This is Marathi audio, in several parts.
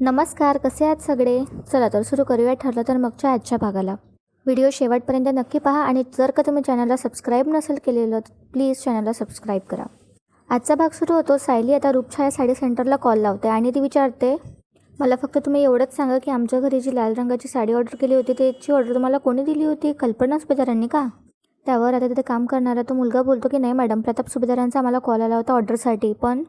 नमस्कार कसे आहात सगळे? चला तर सुरू करूया ठरलं तर मगच्या आजच्या भागाला. व्हिडिओ शेवटपर्यंत नक्की पहा आणि जर का तुम्ही चॅनलला सबस्क्राईब नसेल केलेलं तर प्लीज चॅनलला सबस्क्राईब करा. आजचा भाग सुरू होतो सायली आता रूपछाया साडी सेंटरला कॉल लावते आणि ती विचारते मला फक्त तुम्ही एवढंच सांगा की आमच्या घरी जी लाल रंगाची साडी ऑर्डर केली होती त्याची ऑर्डर तुम्हाला कोणी दिली होती? कल्पना सुभेदारांनी का? त्यावर आता तिथे काम करणारा तो मुलगा बोलतो की नाही मॅडम प्रताप सुभेदारांचा आम्हाला कॉल आला होता ऑर्डरसाठी पण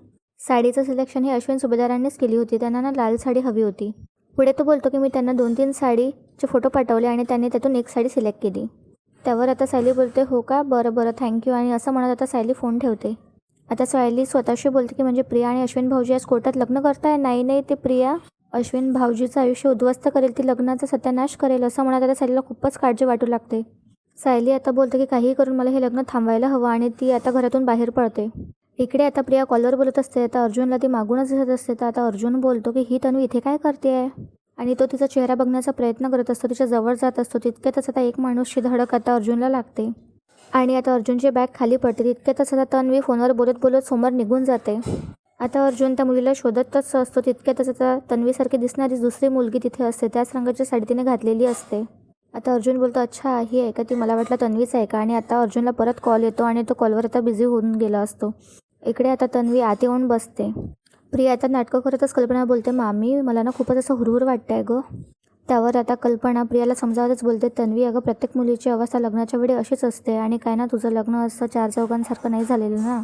साडीचं सिलेक्शन हे अश्विन सुभेदारांनीच केली होती. त्यांना ना लाल साडी हवी होती. पुढे तो बोलतो की मी त्यांना दोन तीन साडीचे फोटो पाठवले आणि त्यांनी त्यातून एक साडी सिलेक्ट केली. त्यावर आता सायली बोलते हो का? बरं बरं थँक्यू आणि असं म्हणत आता सायली फोन ठेवते. आता सायली स्वतःशी बोलते की म्हणजे प्रिया आणि अश्विन भाऊजी आज कोर्टात लग्न करताय? नाही नाही ते प्रिया. अश्विन भाऊजीचं आयुष्य उद्ध्वस्त करेल. ती लग्नाचा सत्यानाश करेल. असं म्हणत आता सायलीला खूपच काळजी वाटू लागते. सायली आता बोलते की काहीही करून मला हे लग्न थांबवायला हवं आणि ती आता घरातून बाहेर पडते. इकडे आता प्रिया कॉलवर बोलत असते. आता अर्जुनला ती मागूनच दिसत असते. तर आता अर्जुन बोलतो की ही तन्वी इथे काय करते आहे आणि तो तिचा चेहरा बघण्याचा प्रयत्न करत असतो. तिच्या जवळ जात असतो. तितक्यातच आता एक माणूसची धडक आता अर्जुनला लागते. आणि आता अर्जुनची बॅग खाली पडते. तितक्यातच आता तन्वी फोनवर बोलत बोलत समोर निघून जाते. आता अर्जुन त्या मुलीला शोधतच असतो. तितक्यातच आता तन्वीसारखी दिसणारी दुसरी मुलगी तिथे असते. त्याच रंगाची साडी तिने घातलेली असते. आता अर्जुन बोलतो अच्छा ही आहे का? ती मला वाटलं तन्वीच आहे का? आणि आता अर्जुनला परत कॉल येतो आणि तो कॉलवर आता बिझी होऊन गेला असतो. इकडे आता तन्वी आत येऊन बसते. प्रिया आता नाटकं करतच कल्पना बोलते मामी मला ना खूपच असं हुरहुर वाटतं आहे गं. त्यावर आता कल्पना प्रियाला समजावतच बोलते तन्वी अगं प्रत्येक मुलीची अवस्था लग्नाच्या वेळी अशीच असते आणि काय ना तुझं लग्न असं चार चौघांसारखं नाही झालेलं ना?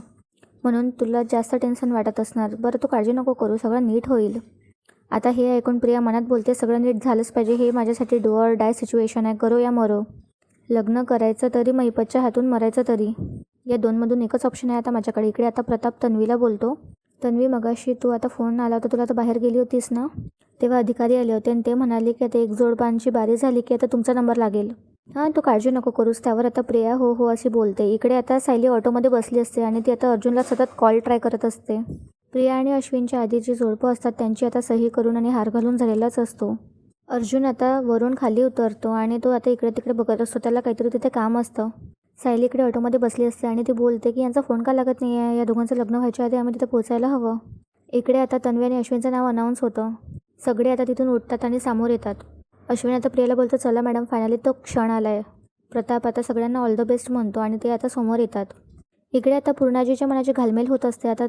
म्हणून तुला जास्त टेन्शन वाटत असणार. बरं तू काळजी नको करू सगळं नीट होईल. आता हे ऐकून प्रिया मनात बोलते सगळं नीट झालंच पाहिजे हे माझ्यासाठी डोअर डाय सिच्युएशन आहे करो या मरो. लग्न करायचं तरी मैपतच्या हातून मरायचं तरी. या दोनमधून एकच ऑप्शन आहे आता माझ्याकडे. इकडे आता प्रताप तन्वीला बोलतो. तन्वी मगाशी तू आता फोन आला होता तुला आता बाहेर गेली होतीस ना? तेव्हा अधिकारी आले होते आणि ते म्हणाले की आता एक जोडपांची बारी झाली की आता तुमचा नंबर लागेल. हां तू काळजी नको करूस त्यावर आता प्रिया हो हो अशी बोलते. इकडे आता सायली ऑटोमध्ये बसली असते आणि ती आता अर्जुनला सतत कॉल ट्राय करत असते. प्रिया आणि अश्विनच्या आधी जी जोडपं असतात त्यांची आता सही करून आणि हार घालून झालेलाच असतो. अर्जुन आता वरून खाली उतरतो आणि तो आता इकडे तिकडे बघत असतो. त्याला काहीतरी तिथे काम असतं. सायली इकडे ऑटोमध्ये बसली असते आणि ती बोलते की यांचा फोन का लागत नाही आहे या दोघांचं लग्न व्हायच्या आधी आम्ही तिथे पोचायला हवं. इकडे आता तन्वी आणि अश्विनचं नाव अनाऊन्स होतं. सगळे आता तिथून उठतात आणि समोर येतात. अश्विन आता प्रियाला बोलतो चला मॅडम फायनली तो क्षण आला आहे प्रताप आता सगळ्यांना ऑल द बेस्ट म्हणतो आणि ते आता समोर येतात. इकडे आता पूर्णाजीच्या मनाची घालमेल होत असते. आता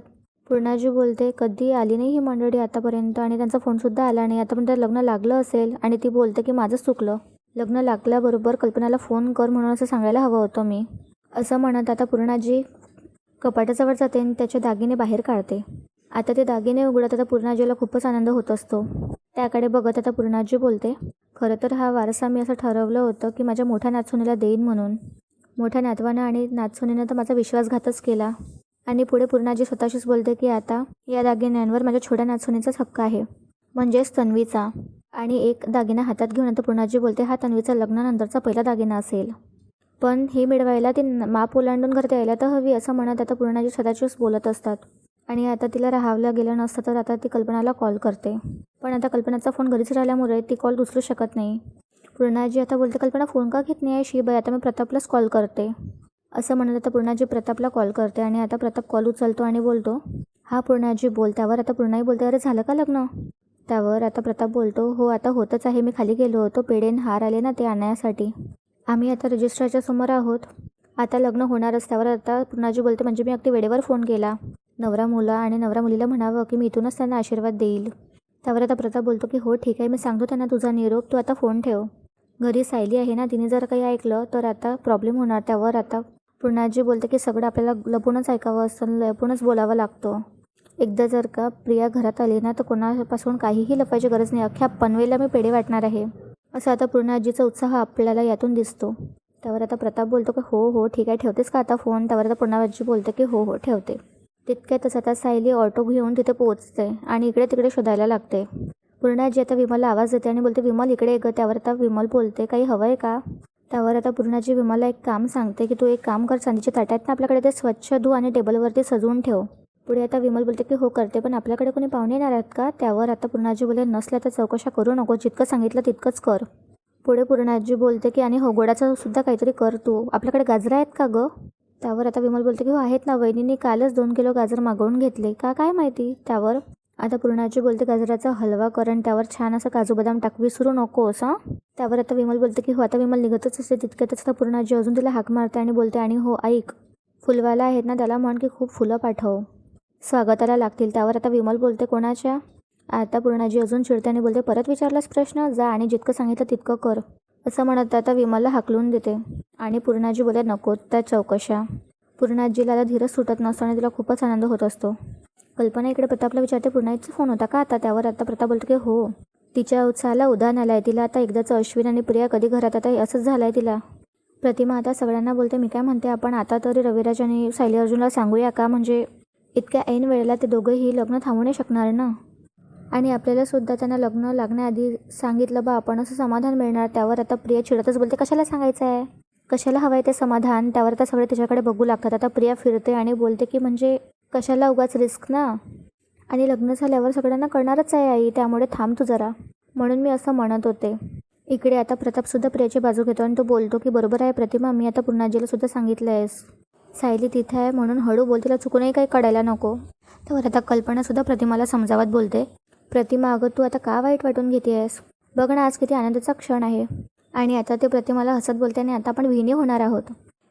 पूर्णाजी बोलते कधी आली नाही ही मंडळी आतापर्यंत? आणि त्यांचा फोनसुद्धा आला नाही. आतापर्यंत लग्न लागलं असेल आणि ती बोलते की माझंच चुकलं. लग्न लागल्याबरोबर कल्पनाला फोन कर म्हणून असं सांगायला हवं होतं मी. असं म्हणत आता पूर्णाजी कपाटाजवळ जाते आणि त्याचे दागिने बाहेर काढते. आता ते दागिने उघडत आता पूर्णाजीला खूपच आनंद होत असतो. त्याकडे बघत आता पूर्णाजी बोलते खरं तर हा वारसा मी असं ठरवलं होतं की माझ्या मोठ्या नाचुनीला देईन म्हणून. मोठ्या नातवानं आणि नाचुनीनं तर माझा विश्वासघातच केला. आणि पुढे पूर्णाजी स्वतःशीच बोलते की आता या दागिन्यांवर माझ्या छोट्या नाचुनीचाच हक्क आहे. म्हणजेच तन्वीचा. आणि एक दागिना हातात घेऊन आता पूर्णाजी बोलते हा तन्वीचा लग्नानंतरचा पहिला दागिना असेल. पण हे मिळवायला ती माप ओलांडून घरात यायला तर हवी असं म्हणत आता पूर्णाजी स्वतःचीच बोलत असतात. आणि आता तिला राहावलं गेलं नसतं तर आता ती कल्पनाला कॉल करते. पण आता कल्पनाचा फोन घरीच राहिल्यामुळे ती कॉल उचलू शकत नाही. पूर्णाजी आता बोलते कल्पना फोन का घेत नाही आहे शी बाई आता मी प्रतापलाच कॉल करते. असं म्हणत आता पूर्णाजी प्रतापला कॉल करते आणि आता प्रताप कॉल उचलतो आणि बोलतो हा पूर्णाजी बोलत्यावर आता पूर्णाई बोलते अरे झालं का लग्न? त्यावर आता प्रताप बोलतो हो आता होतच आहे. मी खाली गेलो होतो. पेडेन हार आले ना ते आणण्यासाठी आम्ही आता रजिस्ट्रारच्या समोर आहोत. आता लग्न होणारच त्यावर आता पूर्णाजी बोलते म्हणजे मी अगदी वेळेवर फोन केला. नवरा मुला आणि नवरा मुलीला म्हणावं की मी इथूनच त्यांना आशीर्वाद देईल. त्यावर आता प्रताप बोलतो की हो ठीक आहे. मी सांगतो त्यांना तुझा निरोप. तू आता फोन ठेव. घरी सायली आहे ना तिने जर काही ऐकलं तर आता प्रॉब्लेम होणार. त्यावर आता पूर्णाजी बोलते की सगळं आपल्याला लपूनच ऐकावं असतं लपूनच बोलावं लागतं. एकदा जर का प्रिया घरात आली ना तर कोणापासून काहीही लपायची गरज नाही. अख्ख्या पनवेला मी पेढे वाटणार आहे. असं आता पूर्णाजीचा उत्साह आपल्याला यातून दिसतो. त्यावर आता प्रताप बोलतो की हो हो ठीक आहे ठेवतेस का आता फोन? त्यावर आता पूर्णाजी बोलते की हो हो ठेवते. तितक्यातच आता सायली ऑटो घेऊन तिथे पोहोचते आणि इकडे तिकडे शोधायला लागते. पूर्णाजी आता विमलला आवाज देते आणि बोलते विमल इकडे ग. त्यावर आता विमल बोलते काही हवं आहे का? त्यावर आता पूर्णाजी विमलला एक काम सांगते की तू एक काम कर चांदीच्या ताट्यात आहेत ना आपल्याकडे ते स्वच्छ धू आणि टेबलवरती सजवून ठेव. पुढे आता विमल बोलते की हो करते पण आपल्याकडे कोणी पाहुणे येणार आहेत का? त्यावर आता पूर्णाजी बोले नसल्या तर चौकशा करू नको जितकं सांगितलं तितकंच कर. पुढे पूर्णाजी बोलते की आणि हो गोडाचं सुद्धा काहीतरी कर तू. आपल्याकडे गाजरं आहेत का गं? त्यावर आता विमल बोलते की हो आहेत ना वहिनीने कालच दोन किलो गाजर मागवून घेतले. का काय माहिती? त्यावर आता पूर्णाजी बोलते गाजराचा हलवा करण त्यावर छान असं काजू बदाम टाक विसरू नको असं त्यावर आता विमल बोलते की हो आता विमल निघतच असते तितक्यातच आता पूर्णाजी अजून तिला हाक मारते आणि बोलते आणि हो ऐक फुलवाला आहेत ना त्याला म्हण की खूप फुलं पाठव. स्वागताला लागतील त्यावर आता विमल बोलते कोणाच्या? आता पूर्णाजी अजून चिडते आणि बोलते परत विचारलास प्रश्न? जा आणि जितकं सांगितलं तितकं कर. असं म्हणत आता विमलला हाकलून देते. आणि पूर्णाजी बोलते नको त्या चौकशा. पूर्णाजीला आता धीरच सुटत नसतो आणि तिला खूपच आनंद होत असतो. कल्पना इकडे प्रतापला विचारते पूर्णाजीचा फोन होता का आता? त्यावर आता प्रताप बोलतो की हो. तिच्या उत्साहाला उदाहरण आलं आहे तिला आता एकदाचं अश्विन आणि प्रिया कधी घरात? आता असंच झालं आहे तिला. प्रतिमा आता सगळ्यांना बोलते मी काय म्हणते आपण आता तरी रविराज आणि सायली अर्जुनला सांगूया का? म्हणजे इतक्या ऐन वेळेला ते दोघंही लग्न थांबू नाही शकणार ना? आणि आपल्याला सुद्धा त्यांना लग्न लागण्याआधी सांगितलं बा आपण असं समाधान मिळणार त्यावर आता प्रिया चिडतच बोलते. कशाला सांगायचं आहे कशाला हवं आहे ते समाधान? त्यावर आता सगळे त्याच्याकडे बघू लागतात. आता प्रिया फिरते आणि बोलते की म्हणजे कशाला उगाच रिस्क ना? आणि लग्न झाल्यावर सगळ्यांना कळणारच आहे आई त्यामुळे थांब तू जरा. म्हणून मी असं म्हणत होते. इकडे आता प्रतापसुद्धा प्रियाची बाजू घेतो आणि तो बोलतो की बरोबर आहे प्रतिमा मी आता पूर्णाजीला सुद्धा सांगितलं आहेस सायली तिथे आहे म्हणून हळू बोलतीला चुकूनही काही कळायला नको. तर आता कल्पनासुद्धा प्रतिमाला समजावत बोलते. प्रतिमा अगं तू आता का वाईट वाटून घेते आहेस बघ ना आज किती आनंदाचा क्षण आहे. आणि आता ते प्रतिमाला हसत बोलते आणि आता आपण विहिणी होणार आहोत.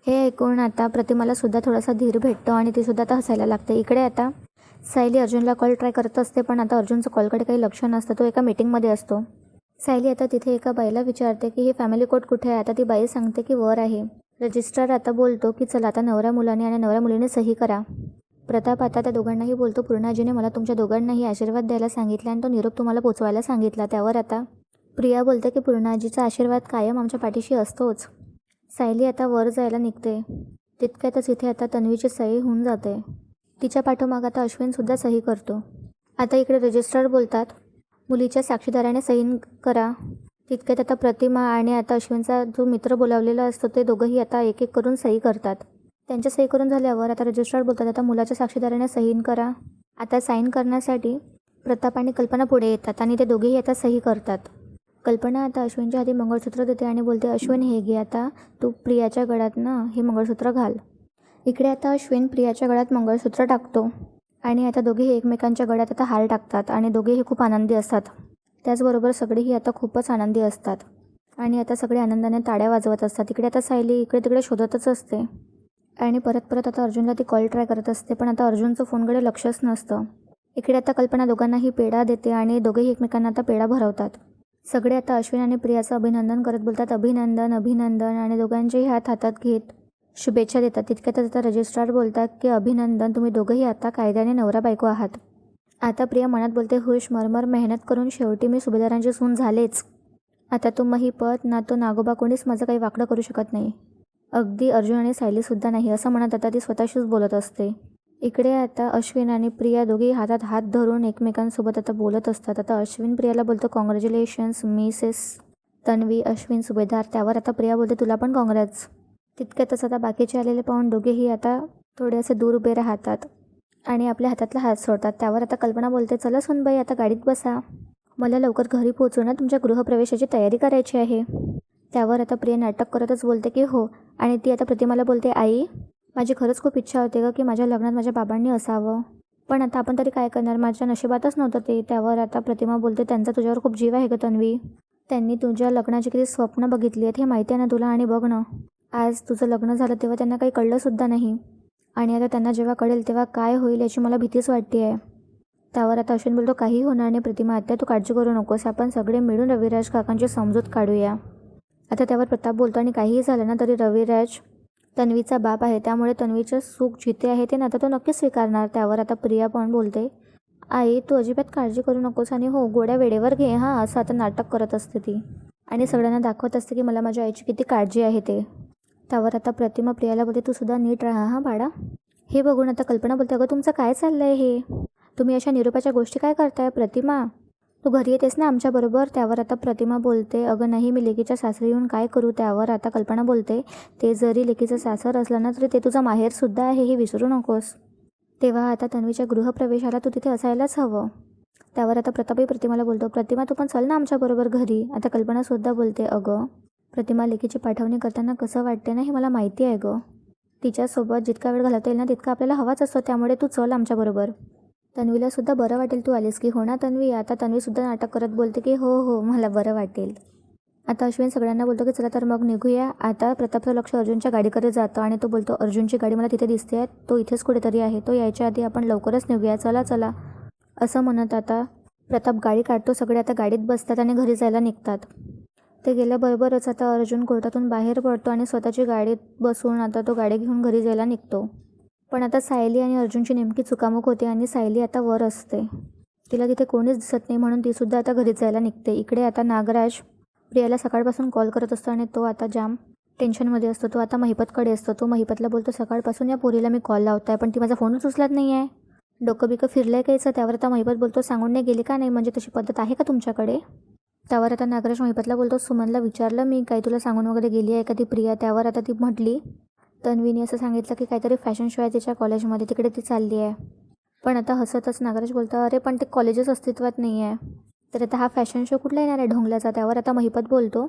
हे ऐकून आता प्रतिमाला सुद्धा थोडासा धीर भेटतो आणि ती सुद्धा आता हसायला लागते. इकडे आता सायली अर्जुनला कॉल ट्राय करत असते पण आता अर्जुनचं कॉलकडे काही लक्ष नसतं तो एका मीटिंगमध्ये असतो. सायली आता तिथे एका बाईला विचारते की हे फॅमिली कोर्ट कुठे आहे? आता ती बाई सांगते की वर आहे. रजिस्ट्रार आता बोलतो की चला आता नवऱ्या मुलाने आणि नवऱ्या मुलीने सही करा. प्रताप आता त्या दोघांनाही बोलतो पूर्णाजीने मला तुमच्या दोघांनाही आशीर्वाद द्यायला सांगितला आणि तो निरोप तुम्हाला पोचवायला सांगितला त्यावर आता. प्रिया बोलते की पूर्णाजीचा आशीर्वाद कायम आमच्या पाठीशी असतोच. सायली आता वर जायला निघते. तितक्यातच इथे आता तन्वीची सही होऊन जाते. तिच्या पाठोमाग आता अश्विनसुद्धा सही करतो. आता इकडे रजिस्ट्रार बोलतात मुलीच्या साक्षीदाराने सही करा. तितक्यात आता प्रतिमा आणि आता अश्विनचा जो मित्र बोलावलेला असतो ते दोघंही आता एक एक करून सही करतात. त्यांच्या सही करून झाल्यावर आता रजिस्ट्रार बोलतात आता मुलाच्या साक्षीदाराने सहीन करा. आता साईन करण्यासाठी प्रताप आणि कल्पना पुढे येतात आणि ते दोघेही आता सही करतात. कल्पना आता अश्विनच्या हाती मंगळसूत्र देते आणि बोलते अश्विन हे घे आता. तू प्रियाच्या गळ्यात ना हे मंगळसूत्र घाल. इकडे आता अश्विन प्रियाच्या गळ्यात मंगळसूत्र टाकतो आणि आता दोघेही एकमेकांच्या गळ्यात आता हार टाकतात आणि दोघेही खूप आनंदी असतात. त्याचबरोबर सगळेही आता खूपच आनंदी असतात. आणि आता सगळे आनंदाने ताड्या वाजवत असतात. इकडे आता सायली इकडे तिकडे शोधतच असते. आणि परत परत आता अर्जुनला ती कॉल ट्राय करत असते पण आता अर्जुनचं फोनकडे लक्षच नसतं. इकडे आता कल्पना दोघांनाही पेढा देते आणि दोघेही एकमेकांना आता पेढा भरवतात. सगळे आता अश्विन आणि प्रियाचं अभिनंदन करत बोलतात अभिनंदन अभिनंदन आणि दोघांचेही हात हातात घेत शुभेच्छा देतात. तितक्यातच आता रजिस्ट्रार बोलतात की अभिनंदन तुम्ही दोघंही आता कायद्याने नवरा बायको आहात. आता प्रिया मनात बोलते हुश मरमर मेहनत करून शेवटी मी सुभेदारांची सून झालेच. आता तो महिपत ना तो नागोबा कोणीच माझं काही वाकडं करू शकत नाही. अगदी अर्जुन आणि सायलीसुद्धा नाही असं म्हणत आता ती स्वतःशीच बोलत असते. इकडे आता अश्विन आणि प्रिया दोघेही हातात हात धरून एकमेकांसोबत आता बोलत असतात. आता अश्विन प्रियाला बोलतो कॉंग्रॅच्युलेशन्स मिसेस तन्वी अश्विन सुभेदार त्यावर आता प्रिया बोलते तुला पण काँग्रेस तितक्यातच आता बाकीचे आलेले पाहून दोघेही आता थोडे असे दूर उभे राहतात. आणि आपल्या हातातला हात सोडतात. त्यावर आता कल्पना बोलते चला सुनबाई आता गाडीत बसा. मला लवकर घरी पोहोचून ना. तुमच्या गृहप्रवेशाची तयारी करायची आहे. त्यावर आता प्रिया नाटक करतच बोलते की हो. आणि ती आता प्रतिमाला बोलते आई माझी खरंच खूप इच्छा होते ग की माझ्या लग्नात माझ्या बाबांनी असावं. पण आता आपण तरी काय करणार? माझ्या नशिबातच नव्हतं ते. त्यावर आता प्रतिमा बोलते त्यांचा तुझ्यावर खूप जीव आहे ग तन्वी. त्यांनी तुझ्या लग्नाची किती स्वप्न बघितली आहेत हे माहिती आहे ना तुला? आणि बघ ना. आज तुझं लग्न झालं तेव्हा त्यांना काही कळलंसुद्धा नाही. आणि आता त्यांना जेव्हा कळेल तेव्हा काय होईल याची मला भीतीच वाटते आहे त्यावर आता अश्विन बोलतो काही होणार नाही प्रतिमा आत्या तू काळजी करू नकोस. आपण सगळे मिळून रविराज काकांची समजूत काढूया. आता त्यावर प्रताप बोलतो आणि काहीही झालं ना तरी रविराज तन्वीचा बाप आहे. त्यामुळे तन्वीचं सुख जिथे आहे ते ना आता तो नक्कीच स्वीकारणार. त्यावर आता प्रिया पण बोलते आई तू अजिबात काळजी करू नकोस आणि हो गोड्या वेळेवर घे. हां असं आता नाटक करत असते ती. आणि सगळ्यांना दाखवत असते की मला माझ्या आईची किती काळजी आहे ते. त्यावर आता प्रतिमा प्रियाला बोलते तू सुद्धा नीट राहा हां बाळा. हे बघून आता कल्पना बोलते अगं तुमचं काय चाललं आहे हे? तुम्ही अशा निरूपाच्या गोष्टी काय करताय? प्रतिमा? तू घरी येतेस ना आमच्याबरोबर त्यावर आता प्रतिमा बोलते अगं नाही मी लेकीच्या सासरी येऊन काय करू? त्यावर आता कल्पना बोलते ते जरी लेकीचं सासर असलं ना तरी ते तुझं माहेरसुद्धा आहे हे विसरू नकोस. तेव्हा आता तन्वीच्या गृहप्रवेशाला तू तिथे असायलाच हवं. त्यावर आता प्रतापही प्रतिमाला बोलतो प्रतिमा तू पण चल ना आमच्याबरोबर घरी. आता कल्पनासुद्धा बोलते अगं प्रतिमा लेकीची पाठवणी करताना कसं वाटते ना हे मला माहिती आहे गं. तिच्यासोबत जितका वेळ घालवता येईल ना तितका आपल्याला हवाच असतो त्यामुळे तू चल आमच्याबरोबर. तन्वीलासुद्धा बरं वाटेल तू आलीस की. हो ना तन्वी? आता तन्वीसुद्धा नाटक करत बोलते की हो हो मला बरं वाटेल. आता अश्विन सगळ्यांना बोलतो की चला तर मग निघूया. आता प्रतापचं लक्ष अर्जुनच्या गाडीकडे जातं आणि तो बोलतो अर्जुनची गाडी मला तिथे दिसते आहे तो इथेच कुठेतरी आहे. तो यायच्या आधी आपण लवकरच निघूया. चला चला. असं म्हणत आता प्रताप गाडी काढतो. सगळे आता गाडीत बसतात आणि घरी जायला निघतात. ते गेल्याबरोबरच आता अर्जुन कोर्टातून बाहेर पडतो आणि स्वतःची गाडीत बसून आता तो गाडी घेऊन घरी जायला निघतो. पण आता सायली आणि अर्जुनची नेमकी चुकामुक होते आणि सायली आता वर असते. तिला तिथे कोणीच दिसत नाही म्हणून तीसुद्धा आता घरी जायला निघते. इकडे आता नागराज प्रियाला सकाळपासून कॉल करत असतो आणि तो आता जाम टेन्शनमध्ये असतो. तो आता महिपतकडे असतो. तो महिपतला बोलतो सकाळपासून या पोरीला मी कॉल लावत आहे पण ती माझा फोनच उचलत नाही आहे डोकं बिकं फिरलं आहे कायचं त्यावर आता महिपत बोलतो सांगून नाही गेली का नाही? म्हणजे तशी पद्धत आहे का तुमच्याकडे? त्यावर आता नागराज महिपतला बोलतो सुमनला विचारलं मी काही तुला सांगून वगैरे गेली आहे का ती प्रिया? त्यावर आता ती म्हटली तन्वीने असं सांगितलं की काहीतरी फॅशन शो आहे तिच्या कॉलेजमध्ये तिकडे ती चालली आहे. पण आता हसतच नागराज बोलतो अरे पण ते कॉलेजच अस्तित्वात नाही आहे. तर आता हा फॅशन शो कुठला येणार आहे ढोंगल्याचा? त्यावर आता महिपत बोलतो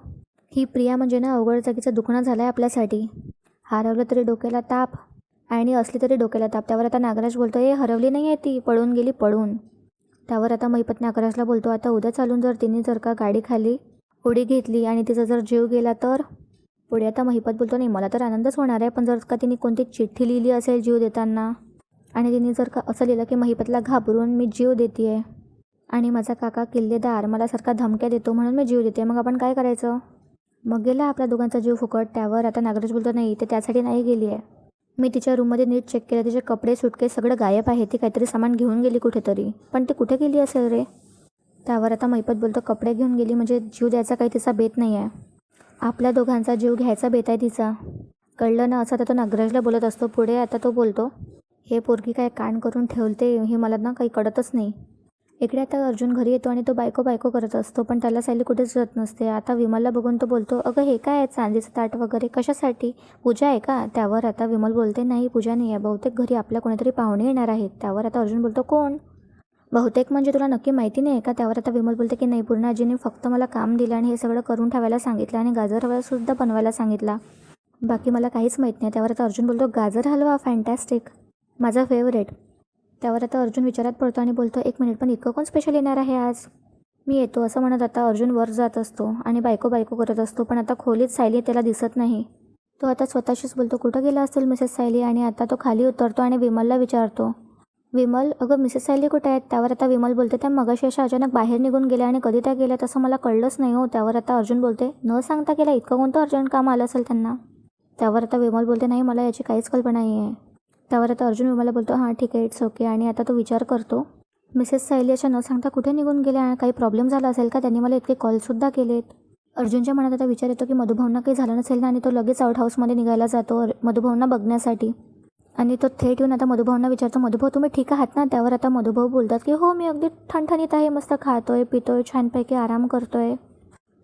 ही प्रिया म्हणजे ना अवघड जागीचं दुखणं झाला आहे आपल्यासाठी. हरवलं तरी डोक्याला ताप आणि असली तरी डोक्याला ताप. त्यावर आता नागराज बोलतो हे हरवली नाही आहे ती पळून गेली पळून. त्यावर आता महिपत नागराजला बोलतो आता उद्या चालून जर तिने जर का गाडी खाली उडी घेतली आणि तिचा जर जीव गेला तर? पुढे आता महिपत बोलतो नाही मला तर आनंदच होणार आहे पण जर का तिने कोणती चिठ्ठी लिहिली असेल जीव देताना आणि तिने जर का असं लिहिलं की महिपतला घाबरून मी जीव देते आहे आणि माझा काका किल्लेदार मला सारखा धमक्या देतो म्हणून मी जीव देते मग आपण काय करायचं? मग गेला आपल्या दोघांचा जीव फुकट त्यावर आता नागराज बोलतो नाही ते त्यासाठी नाही गेली आहे मी तिच्या रूममध्ये नीट चेक केलं. तिचे कपडे सुटके सगळं गायब आहे. ती काहीतरी सामान घेऊन गेली कुठेतरी. पण ती कुठे गेली असेल रे? त्यावर आता मैपत बोलतो कपडे घेऊन गेली म्हणजे जीव द्यायचा काही तिचा बेत नाही आहे आपल्या दोघांचा जीव घ्यायचा बेत आहे तिचा. कळलं ना असं? आता तो नागराजला बोलत असतो. पुढे आता तो बोलतो हे पोरगी काय कान करून ठेवते हे मला ना काही कळतच नाही. इकडे आता अर्जुन घरी येतो आणि तो बायको बायको करत असतो पण त्याला सायली कुठेच जात नसते. आता विमलला बघून तो बोलतो अगं हे काय आहे? चांदीचं ताट वगैरे कशासाठी? पूजा आहे का? त्यावर आता विमल बोलते नाही पूजा नाही आहे. बहुतेक घरी आपल्या कोणीतरी पाहुणे येणार आहेत. त्यावर आता अर्जुन बोलतो कोण? बहुतेक म्हणजे तुला नक्की माहिती नाही आहे का? त्यावर आता विमल बोलते की नाही पूर्ण फक्त मला काम दिलं आणि हे सगळं करून ठेवायला सांगितलं आणि गाजर हलवासुद्धा बनवायला सांगितला. बाकी मला काहीच माहीत नाही. त्यावर आता अर्जुन बोलतो गाजर हलवा फॅन्टॅस्टिक माझा फेवरेट त्यावर आता अर्जुन विचारात पडतो आणि बोलतो एक मिनिट पण इतकं कोण स्पेशल येणार आहे आज? मी येतो असं म्हणत आता अर्जुन वर जात असतो आणि बायको बायको करत असतो पण आता खोलीत सायली त्याला दिसत नाही. तो आता स्वतःशीच बोलतो कुठं गेला असेल मिसेस सायली? आणि आता तो खाली उतरतो आणि विमलला विचारतो. विमल अगं मिसेस सायली कुठे आहेत? त्यावर आता विमल बोलते त्या मगाशी अशा अचानक बाहेर निघून गेल्या आणि कधी त्या गेल्या तसं मला कळलंच नाही हो. त्यावर आता अर्जुन बोलते न सांगता गेला इतकं कोणतं अर्जंट काम आलं असेल त्यांना? त्यावर आता विमल बोलते नाही मला याची काहीच कल्पना नाही आहे त्यावर आता अर्जुन विमलला बोलतो हां ठीक आहे इट्स ओके आणि आता तो विचार करतो मिसेस सायली अशा न सांगता कुठे निघून गेल्या? काही प्रॉब्लेम झाला असेल का? त्यांनी मला इतके कॉलसुद्धा केलेत. अर्जुनच्या मनात आता विचार येतो की मधुभावना काही झालं नसेल ना आणि तो लगेच आउट हाऊसमध्ये निघायला जातो मधुभावना बघण्यासाठी. आणि तो थेट येऊन आता मधुभावना विचारतो मधुभाऊ तुम्ही ठीक आहात ना? त्यावर आता मधुभाऊ बोलतात की हो मी अगदी ठणठणीत आहे मस्त खातोय पितोय छानपैकी आराम करतोय.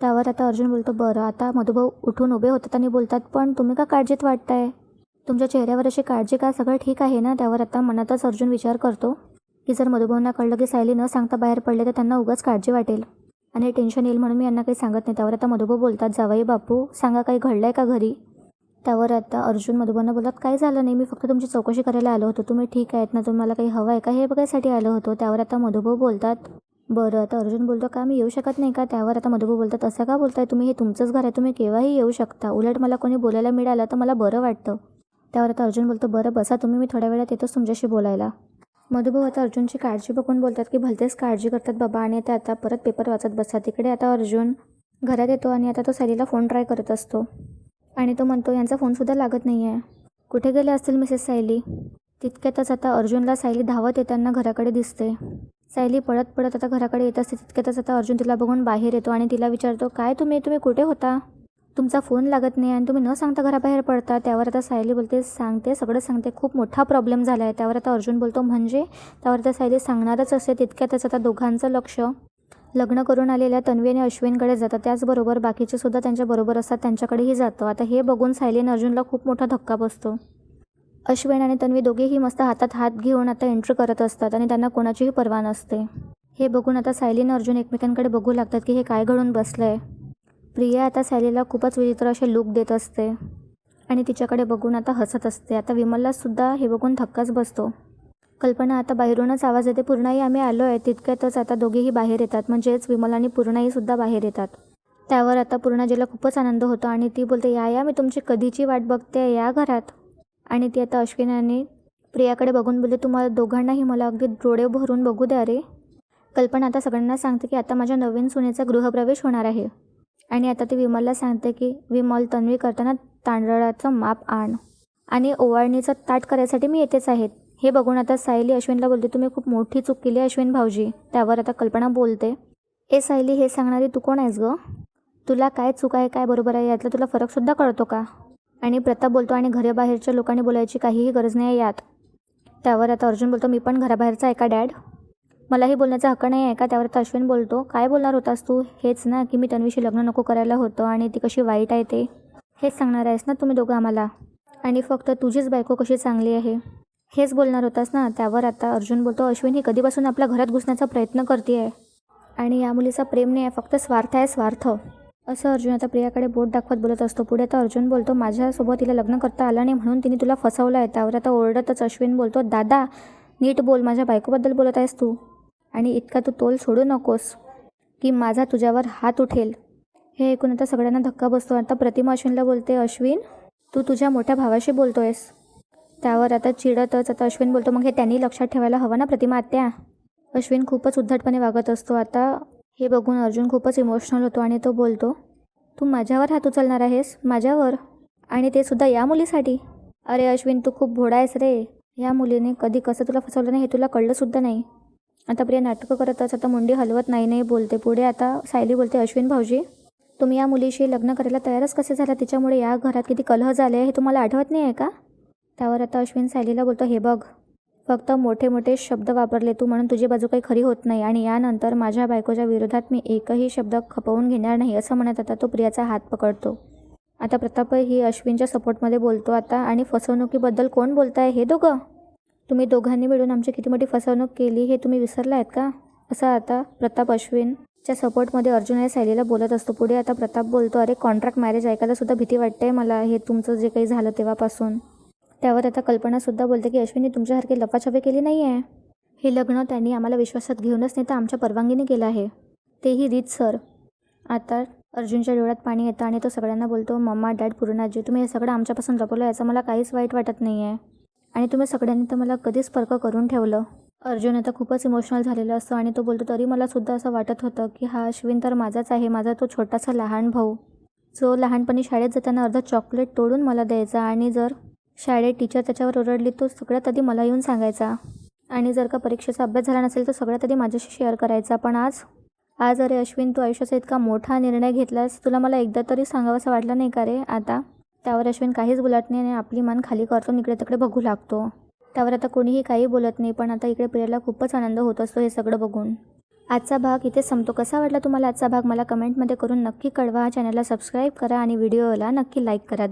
त्यावर आता अर्जुन बोलतो बरं आता मधुभाऊ उठून उभे होतात आणि बोलतात पण तुम्ही का काळजीत वाटताय? तुमच्या चेहऱ्यावर अशी काळजी का? सगळं ठीक आहे ना? त्यावर आता मनातच अर्जुन विचार करतो. की जर मधुभावना कळलं की सायली न सांगता बाहेर पडले तर त्यांना उगाच काळजी वाटेल. आणि टेन्शन येईल म्हणून मी यांना काही सांगत नाही. त्यावर आता मधुभाऊ बोलतात जावई बापू सांगा काही घडलं आहे का घरी? त्यावर आता अर्जुन मधुबांना बोलतात काय झालं नाही? मी फक्त तुमची चौकशी करायला आलो होतो. तुम्ही ठीक आहेत ना? तुम्हाला काही हवं आहे का? हे बघायसाठी आलो होतो. त्यावर आता मधुभाऊ बोलतात बरं आता अर्जुन बोलतो का मी येऊ शकत नाही का? त्यावर आता मधुभाऊ बोलतात असं का बोलताय तुम्ही? हे तुमचंच घर आहे. तुम्ही केव्हाही येऊ शकता. उलट मला कोणी बोलायला मिळालं तर मला बरं वाटतं. त्यावर आता अर्जुन बोलतो बरं बसा तुम्ही मी थोड्या वेळात येतोच तुमच्याशी बोलायला. मधुभाऊ आता अर्जुनची काळजी बघून बोलतात की भलतेच काळजी करतात बाबा आणि ते आता परत पेपर वाचत बसा तिकडे आता अर्जुन घरात येतो आणि आता तो सायलीला फोन ट्राय करत असतो. आणि तो म्हणतो यांचा फोनसुद्धा लागत नाही आहे कुठे गेले असतील मिसेस सायली? तितक्यातच आता अर्जुनला सायली धावत येताना घराकडे दिसते. सायली पळत पळत आता घराकडे येत असते. तितक्यातच आता अर्जुन तिला बघून बाहेर येतो आणि तिला विचारतो काय तुम्ही तुम्ही कुठे होता? तुमचा फोन लागत नाही आणि तुम्ही न सांगता घराबाहेर पडता त्यावर आता सायली बोलते सांगते सगळं सांगते. खूप मोठा प्रॉब्लेम झाला आहे त्यावर आता अर्जुन बोलतो म्हणजे? त्यावर आता सायली सांगणारच असते तितक्यातच आता दोघांचं लक्ष लग्न करून आलेल्या तन्वी आणि अश्विनकडे जातं. त्याचबरोबर बाकीचे सुद्धा त्यांच्याबरोबर असतात त्यांच्याकडेही जातं. आता हे बघून सायली अर्जुनला खूप मोठा धक्का बसतो. अश्विन आणि तन्वी दोघेही मस्त हातात हात घेऊन आता एंट्री करत असतात आणि त्यांना कोणाचीही पर्वा नसते. हे बघून आता सायली अर्जुन एकमेकांकडे बघू लागतात की हे काय घडून बसलं आहे प्रिया आता सायलीला खूपच विचित्र असे लूक देत असते. आणि तिच्याकडे बघून आता हसत असते. आता विमलला सुद्धा हे बघून धक्काच बसतो. कल्पना आता बाहेरूनच आवाज येते. पूर्णाई आम्ही आलो आहे तितक्यातच आता दोघेही बाहेर येतात. म्हणजेच विमल आणि पूर्णाईसुद्धा बाहेर येतात. त्यावर आता पूर्णाजीला खूपच आनंद होतो आणि ती बोलते या या मी तुमची कधीची वाट बघते? या घरात. आणि ती आता अश्विनाने प्रियाकडे बघून बोलले तुम्हाला दोघांनाही मला अगदी डोळे भरून बघू द्या रे. कल्पना आता सगळ्यांना सांगते की आता माझ्या नवीन सुनेचा गृहप्रवेश होणार आहे. आणि आता ती विमलला सांगते की विमल तन्वी करताना तांदळाचं माप आण आणि ओवाळणीचं ताट करायसाठी मी येतेच आहेत हे बघून आता सायली अश्विनला बोलते तुम्ही खूप मोठी चूक केली आहे अश्विन भाऊजी. त्यावर आता कल्पना बोलते. ए सायली हे सांगणारी तू कोण आहेस गं? तुला काय चूक आहे काय बरोबर आहे यातला तुला फरकसुद्धा कळतो का? आणि प्रताप बोलतो आणि घराबाहेरच्या लोकांनी बोलायची काहीही गरज नाही आहे यात. त्यावर आता अर्जुन बोलतो मी पण घराबाहेरचा आहे का डॅड? मलाही बोलण्याचा हक्क नाही आहे का? त्यावर आता अश्विन बोलतो. काय बोलणार होतास तू? हेच ना की मी तन्वीशी लग्न नको करायला होतं आणि ती कशी वाईट आहे ते. हेच सांगणार आहेस ना तुम्ही दोघं आम्हाला? आणि फक्त तुझीच बायको कशी चांगली आहे? हेच बोलणार होतास ना? त्यावर आता अर्जुन बोलतो अश्विन ही कधीपासून आपल्या घरात घुसण्याचा प्रयत्न करते आहे आणि या मुलीचा प्रेम नाही आहे फक्त स्वार्थ आहे स्वार्थ. असं अर्जुन आता प्रियाकडे बोट दाखवत बोलत असतो. पुढे आता अर्जुन बोलतो माझ्यासोबत तिला लग्न करता आलं नाही म्हणून तिने तुला फसवलं आहे त्यावर आता ओरडतच अश्विन बोलतो दादा नीट बोल माझ्या बायकोबद्दल बोलत आहेस तू. आणि इतका तू तोल सोडू नकोस की माझा तुझ्यावर हात उठेल. हे ऐकून आता सगळ्यांना धक्का बसतो आता प्रतिमा अश्विनला बोलते अश्विन तू तुझ्या मोठ्या भावाशी बोलतोयस. त्यावर आता चिडतच आता अश्विन बोलतो मग हे त्यांनी लक्षात ठेवायला हवं ना प्रतिमा आत्या? अश्विन खूपच उद्धटपणे वागत असतो. आता हे बघून अर्जुन खूपच इमोशनल होतो आणि तो बोलतो तू माझ्यावर हात उचलणार आहेस? माझ्यावर? आणि ते सुद्धा या मुलीसाठी? अरे अश्विन तू खूप भोडा आहेस रे. या मुलीने कधी कसं तुला फसवलं नाही हे तुला कळलंसुद्धा नाही. आता प्रिया नाटकं करतच आता मुंडी हलवत नाही नाही बोलते. पुढे आता सायली बोलते अश्विन भाऊजी तुम्ही या मुलीशी लग्न करायला तयारच कसे झाला तिच्यामुळे या घरात किती कलह झाले हे तुम्हाला आठवत नाही आहे का? त्यावर आता अश्विन सायलीला बोलतो हे बघ फक्त मोठे मोठे शब्द वापरले तू म्हणून तुझी बाजू काही खरी होत नाही आणि यानंतर माझ्या बायकोच्या विरोधात मी एकही शब्द खपवून घेणार नाही असं म्हणत आता तो प्रियाचा हात पकडतो. आता प्रताप ही अश्विनच्या सपोर्टमध्ये बोलतो आता आणि फसवणुकीबद्दल कोण बोलत आहे हे दोघं? तुम्ही दोघांनी मिळून आमची किती मोठी फसवणूक केली हे तुम्ही विसरला आहेत का? असं आता प्रताप अश्विनच्या सपोर्टमध्ये अर्जुन या सायलीला बोलत असतो. पुढे आता प्रताप बोलतो अरे कॉन्ट्रॅक्ट मॅरेज ऐकायला सुद्धा भीती वाटते मला. हे तुमचं जे काही झालं तेव्हापासून. त्यावर आता कल्पनासुद्धा बोलते की अश्विनी तुमच्यासारखी लपाछपी केली नाही आहे हे लग्न त्यांनी आम्हाला विश्वासात घेऊनच नाही तर आमच्या परवानगीने केलं आहे. तेही रीत सर. आता अर्जुनच्या डोळ्यात पाणी येतं आणि तो सगळ्यांना बोलतो मम्मा डॅड पूर्णाजी तुम्ही हे सगळं आमच्यापासून लपवलं याचं मला काहीच वाईट वाटत नाही आहे आणि तुम्ही सगळ्यांनी तर मला कधीच पर्क करून ठेवलं. अर्जुन आता खूपच इमोशनल झालेला असतो आणि तो बोलतो तरी मला सुद्धा असं वाटत होतं की हा अश्विन तर माझाच आहे माझा तो छोटासा लहान भाऊ. जो लहानपणी शाळेत जाताना अर्धा चॉकलेट तोडून मला द्यायचा आणि जर शाळेत टीचर त्याच्यावर ओरडली तो सगळ्यात आधी मला येऊन सांगायचा. आणि जर का परीक्षेचा अभ्यास झाला नसेल तर सगळ्यात आधी माझ्याशी शेअर करायचा. पण आज आज अरे अश्विन तू आयुष्याचा इतका मोठा निर्णय घेतलास तुला मला एकदा तरी सांगावंसं वाटलं नाही का रे आता? त्यावर अश्विन काहीच बोलत नाही आणि आपली मान खाली करतो इकडे तिकडे बघू लागतो. त्यावर आता कोणीही काही बोलत नाही पण आता इकडे प्रियाला खूपच आनंद होत असतो हे सगळं बघून. आजचा भाग इथे संपतो. कसा वाटला तुम्हाला आजचा भाग? मला कमेंटमध्ये करून नक्की कळवा. चॅनलला सबस्क्राईब करा आणि व्हिडिओला नक्की लाईक करा.